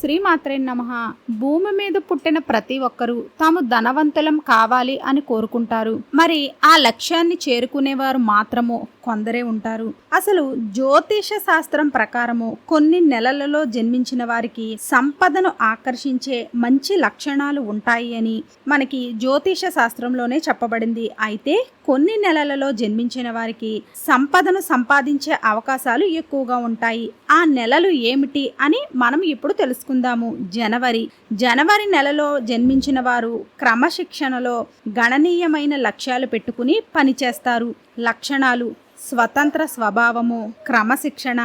శ్రీమాత్రే నమ. భూమి మీద పుట్టిన ప్రతి ఒక్కరూ తాము ధనవంతులం కావాలి అని కోరుకుంటారు. మరి ఆ లక్ష్యాన్ని చేరుకునేవారు మాత్రము కొందరే ఉంటారు. అసలు జ్యోతిష శాస్త్రం ప్రకారము కొన్ని నెలలలో జన్మించిన వారికి సంపదను ఆకర్షించే మంచి లక్షణాలు ఉంటాయి అని మనకి జ్యోతిష శాస్త్రంలోనే చెప్పబడింది. అయితే కొన్ని నెలలలో జన్మించిన వారికి సంపదను సంపాదించే అవకాశాలు ఎక్కువగా ఉంటాయి. ఆ నెలలు ఏమిటి అని మనం ఇప్పుడు తెలుసుకుందాము. జనవరి. జనవరి నెలలో జన్మించిన వారు క్రమశిక్షణలో గణనీయమైన లక్ష్యాలు పెట్టుకుని పనిచేస్తారు. లక్షణాలు స్వతంత్ర స్వభావము క్రమశిక్షణ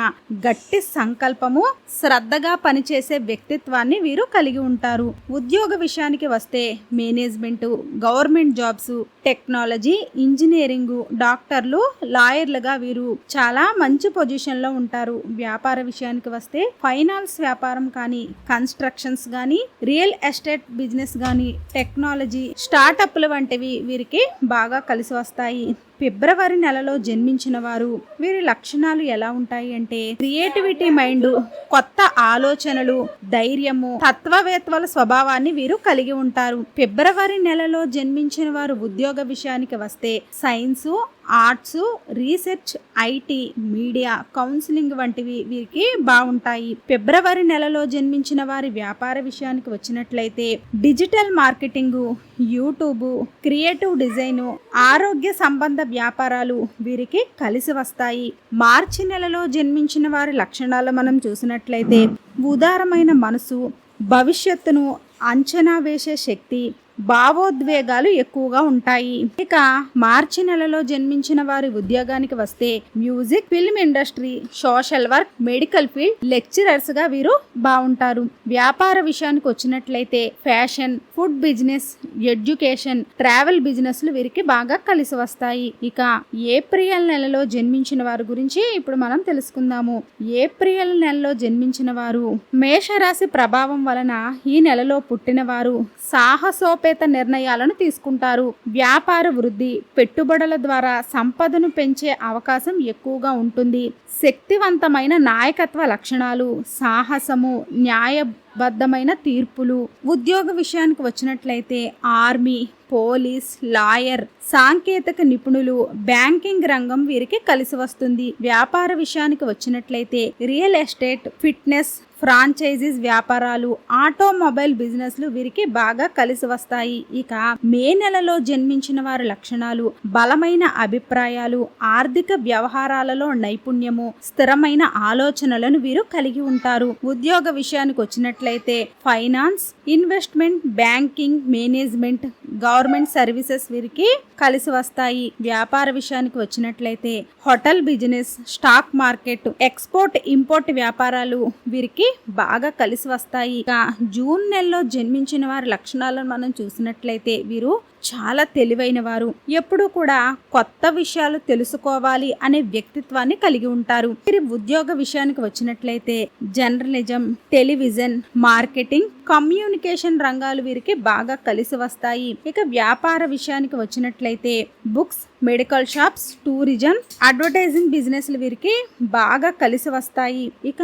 గట్టి సంకల్పము శ్రద్ధగా పనిచేసే వ్యక్తిత్వాన్ని వీరు కలిగి ఉంటారు. ఉద్యోగ విషయానికి వస్తే management government jobs technology engineering డాక్టర్లు లాయర్లుగా వీరు చాలా మంచి పొజిషన్లో ఉంటారు. వ్యాపార విషయానికి వస్తే ఫైనాన్స్ వ్యాపారం కానీ కన్స్ట్రక్షన్స్ కానీ రియల్ ఎస్టేట్ బిజినెస్ కానీ టెక్నాలజీ స్టార్టప్లు వంటివి వీరికి బాగా కలిసి వస్తాయి. ఫిబ్రవరి నెలలో జన్మించిన వారు. వీరి లక్షణాలు ఎలా ఉంటాయి అంటే క్రియేటివిటీ మైండ్ కొత్త ఆలోచనలు ధైర్యము తత్వవేత్తల స్వభావాన్ని వీరు కలిగి ఉంటారు. ఫిబ్రవరి నెలలో జన్మించిన వారు ఉద్యోగ విషయానికి వస్తే science arts research IT media counselling వంటివి వీరికి బాగుంటాయి. ఫిబ్రవరి నెలలో జన్మించిన వారి వ్యాపార విషయానికి వచ్చినట్లయితే digital marketing YouTube creative design ఆరోగ్య సంబంధ వ్యాపారాలు వీరికి కలిసి వస్తాయి. మార్చి నెలలో జన్మించిన వారి లక్షణాలు మనం చూసినట్లయితే ఉదారమైన మనసు భవిష్యత్తును అంచనా వేసే శక్తి భావోద్వేగాలు ఎక్కువగా ఉంటాయి. ఇక మార్చి నెలలో జన్మించిన వారి ఉద్యోగానికి వస్తే music film industry social work medical field లెక్చరర్స్గా వీరు బాగుంటారు వ్యాపార విషయానికి వచ్చినట్లయితే fashion food business education travel బిజినెస్లు వీరికి బాగా కలిసి వస్తాయి. ఇక ఏప్రిల్ నెలలో జన్మించిన వారి గురించి ఇప్పుడు మనం తెలుసుకుందాము. ఏప్రిల్ నెలలో జన్మించిన వారు మేషరాశి ప్రభావం వలన ఈ నెలలో పుట్టిన వారు సాహసోపేత నిర్ణయాలను తీసుకుంటారు. వ్యాపార వృద్ధి పెట్టుబడుల ద్వారా సంపదను పెంచే అవకాశం ఎక్కువగా ఉంటుంది. శక్తివంతమైన నాయకత్వ లక్షణాలు సాహసము న్యాయ బద్ధమైన తీర్పులు. ఉద్యోగ విషయానికి వచ్చినట్లయితే ఆర్మీ పోలీస్ లాయర్ సాంకేతిక నిపుణులు బ్యాంకింగ్ రంగం వీరికి కలిసి వస్తుంది. వ్యాపార విషయానికి వచ్చినట్లయితే రియల్ ఎస్టేట్ ఫిట్నెస్ ఫ్రాంచైజీస్ వ్యాపారాలు ఆటోమొబైల్ బిజినెస్లు వీరికి బాగా కలిసి వస్తాయి. ఇక మే నెలలో జన్మించిన వారి లక్షణాలు బలమైన అభిప్రాయాలు ఆర్థిక వ్యవహారాలలో నైపుణ్యము స్థిరమైన ఆలోచనలను వీరు కలిగి ఉంటారు. ఉద్యోగ విషయానికి వచ్చినట్లయితే finance investment banking management government services వీరికి కలిసి వస్తాయి. వ్యాపార విషయానికి వచ్చినట్లయితే hotel business stock market export import వ్యాపారాలు వీరికి బాగా కలిసి వస్తాయి. ఇక జూన్ నెలలో జన్మించిన వారి లక్షణాలను మనం చూసినట్లయితే వీరు చాలా తెలివైన వారు. ఎప్పుడూ కూడా కొత్త విషయాలు తెలుసుకోవాలి అనే వ్యక్తిత్వాన్ని కలిగి ఉంటారు. వీరి ఉద్యోగ విషయానికి వచ్చినట్లయితే జర్నలిజం టెలివిజన్ మార్కెటింగ్ కమ్యూనికేషన్ రంగాలు వీరికి బాగా కలిసి వస్తాయి. ఇక వ్యాపార విషయానికి వచ్చినట్లయితే books medical shops tourism advertising బిజినెస్లు వీరికి బాగా కలిసి వస్తాయి. ఇక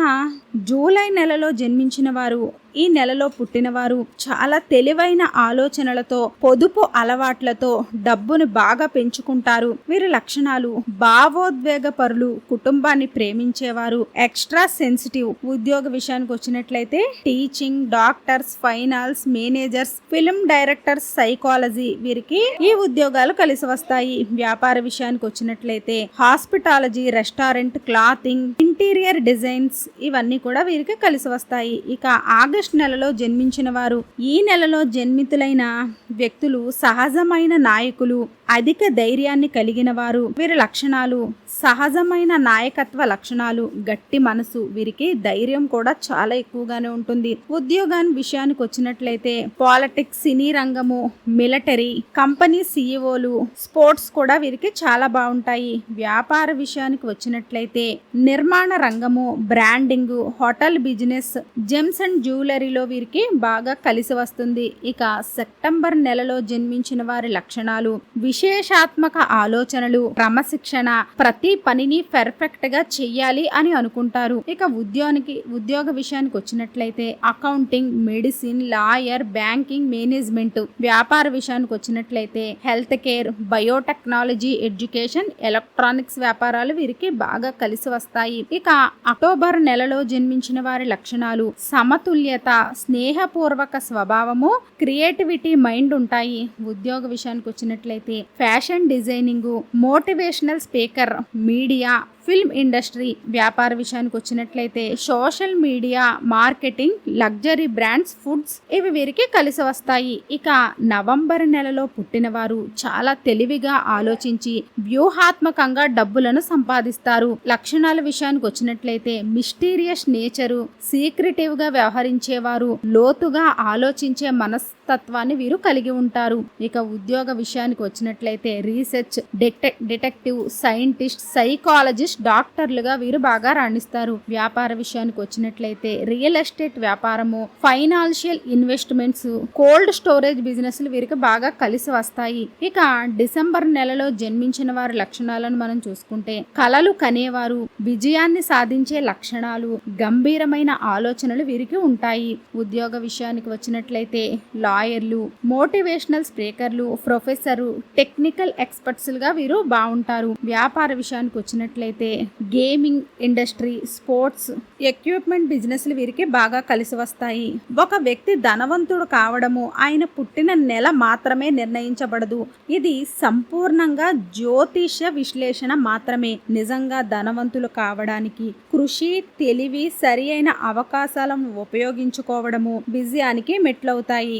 జూలై నెలలో జన్మించిన వారు ఈ నెలలో పుట్టినవారు చాలా తెలివైన ఆలోచనలతో పొదుపు అలవాట్లతో డబ్బును బాగా పెంచుకుంటారు. వీరి లక్షణాలు భావోద్వేగ పరులు కుటుంబాన్ని ప్రేమించేవారు ఎక్స్ట్రా సెన్సిటివ్ ఉద్యోగ విషయానికి వచ్చినట్లయితే teaching doctors finance managers film directors psychology వీరికి ఈ ఉద్యోగాలు కలిసి వస్తాయి. వ్యాపార విషయానికి వచ్చినట్లయితే hospitality restaurant clothing interior designs ఇవన్నీ కూడా వీరికి కలిసి వస్తాయి. ఇక ఆగస్ట్ నెలలో జన్మించిన వారు ఈ నెలలో జన్మితులైన వ్యక్తులు సహజమైన నాయకులు అధిక ధైర్యాన్ని కలిగిన వారు వీరి లక్షణాలు సహజమైన నాయకత్వ లక్షణాలు గట్టి మనసు వీరికి ధైర్యం కూడా చాలా ఎక్కువగానే ఉంటుంది. ఉద్యోగాన్ని విషయానికి వచ్చినట్లయితే పాలిటిక్స్ సినీ రంగము మిలిటరీ కంపెనీ సీఈఓలు స్పోర్ట్స్ కూడా వీరికి చాలా బాగుంటాయి. వ్యాపార విషయానికి వచ్చినట్లయితే నిర్మాణ రంగము branding hotel business gems and జ్యువెలరీలో వీరికి బాగా కలిసి వస్తుంది. ఇక సెప్టెంబర్ నెలలో జన్మించిన వారి లక్షణాలు విశేషాత్మక ఆలోచనలు క్రమశిక్షణ ప్రతి పనిని పెర్ఫెక్ట్గా చెయ్యాలి అని అనుకుంటారు. ఇక ఉద్యోగానికి ఉద్యోగ విషయానికి వచ్చినట్లయితే accounting medicine lawyer banking management వ్యాపార విషయానికి వచ్చినట్లయితే health care biotechnology education electronics వ్యాపారాలు వీరికి బాగా కలిసి వస్తాయి. ఇక అక్టోబర్ నెలలో జన్మించిన వారి లక్షణాలు సమతుల్యత స్నేహపూర్వక స్వభావము క్రియేటివిటీ మైండ్ ఉంటాయి. ఉద్యోగ విషయానికి వచ్చినట్లయితే fashion designing motivational speaker media film industry వ్యాపార విషయానికి వచ్చినట్లయితే social media marketing luxury brands foods ఇవి వీరికి కలిసి వస్తాయి. ఇక నవంబర్ నెలలో పుట్టిన వారు చాలా తెలివిగా ఆలోచించి వ్యూహాత్మకంగా డబ్బులను సంపాదిస్తారు. లక్షణాల విషయానికి వచ్చినట్లయితే మిస్టీరియస్ నేచరు సీక్రెటివ్గా వ్యవహరించేవారు లోతుగా ఆలోచించే మనస్ తత్వాన్ని వీరు కలిగి ఉంటారు. ఇక ఉద్యోగ విషయానికి వచ్చినట్లయితే రీసెర్చ్ డిటెక్టివ్ సైంటిస్ట్ సైకాలజిస్ట్ డాక్టర్లుగా వీరు బాగా రాణిస్తారు. వ్యాపార విషయానికి వచ్చినట్లయితే రియల్ ఎస్టేట్ వ్యాపారము ఫైనాన్షియల్ ఇన్వెస్ట్మెంట్స్ కోల్డ్ స్టోరేజ్ బిజినెస్లు వీరికి బాగా కలిసి వస్తాయి. ఇక డిసెంబర్ నెలలో జన్మించిన వారి లక్షణాలను మనం చూసుకుంటే కళలు కనేవారు విజయాన్ని సాధించే లక్షణాలు గంభీరమైన ఆలోచనలు వీరికి ఉంటాయి. ఉద్యోగ విషయానికి వచ్చినట్లయితే లా లాయర్లు మోటివేషనల్ స్పీకర్లు ప్రొఫెసరు టెక్నికల్ ఎక్స్పర్ట్స్లుగా వీరు బాగుంటారు వ్యాపార విషయానికి వచ్చినట్లయితే గేమింగ్ ఇండస్ట్రీ స్పోర్ట్స్ ఎక్విప్మెంట్ బిజినెస్లు వీరికి బాగా కలిసి వస్తాయి. ఒక వ్యక్తి ధనవంతుడు కావడము ఆయన పుట్టిన నెల మాత్రమే నిర్ణయించబడదు. ఇది సంపూర్ణంగా జ్యోతిష్య విశ్లేషణ మాత్రమే. నిజంగా ధనవంతులు కావడానికి కృషి తెలివి సరి అయిన అవకాశాలను ఉపయోగించుకోవడము విజయానికి మెట్లవుతాయి.